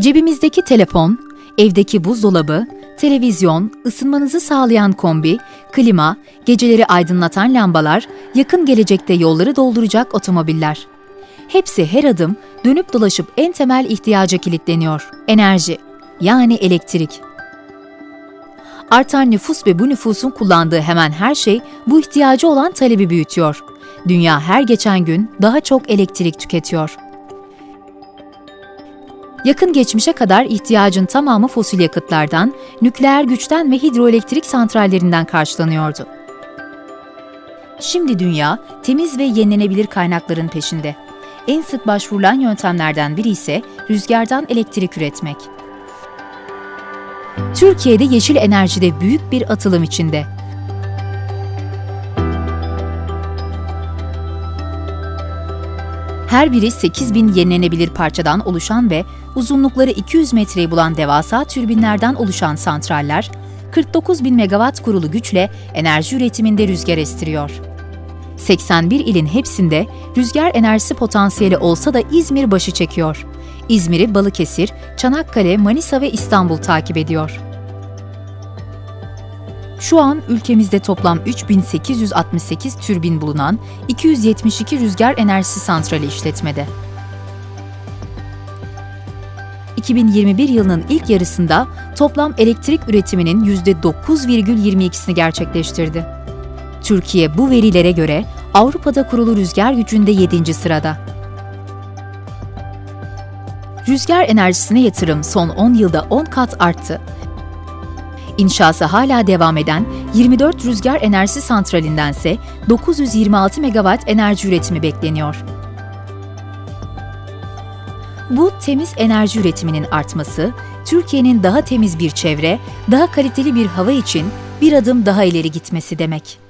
Cebimizdeki telefon, evdeki buzdolabı, televizyon, ısınmanızı sağlayan kombi, klima, geceleri aydınlatan lambalar, yakın gelecekte yolları dolduracak otomobiller. Hepsi her adım dönüp dolaşıp en temel ihtiyaca kilitleniyor. Enerji, yani elektrik. Artan nüfus ve bu nüfusun kullandığı hemen her şey bu ihtiyacı olan talebi büyütüyor. Dünya her geçen gün daha çok elektrik tüketiyor. Yakın geçmişe kadar ihtiyacın tamamı fosil yakıtlardan, nükleer güçten ve hidroelektrik santrallerinden karşılanıyordu. Şimdi dünya temiz ve yenilenebilir kaynakların peşinde. En sık başvurulan yöntemlerden biri ise rüzgardan elektrik üretmek. Türkiye'de yeşil enerjide büyük bir atılım içinde. Her biri 8000 yenilenebilir parçadan oluşan ve uzunlukları 200 metreyi bulan devasa türbinlerden oluşan santraller, 49 bin megawatt kurulu güçle enerji üretiminde rüzgar estiriyor. 81 ilin hepsinde rüzgar enerjisi potansiyeli olsa da İzmir başı çekiyor. İzmir'i Balıkesir, Çanakkale, Manisa ve İstanbul takip ediyor. Şu an ülkemizde toplam 3868 türbin bulunan 272 rüzgar enerjisi santrali işletmede. 2021 yılının ilk yarısında toplam elektrik üretiminin %9,22'sini gerçekleştirdi. Türkiye bu verilere göre Avrupa'da kurulu rüzgar gücünde 7. sırada. Rüzgar enerjisine yatırım son 10 yılda 10 kat arttı. İnşası hala devam eden 24 rüzgar enerjisi santralindense 926 megawatt enerji üretimi bekleniyor. Bu temiz enerji üretiminin artması, Türkiye'nin daha temiz bir çevre, daha kaliteli bir hava için bir adım daha ileri gitmesi demek.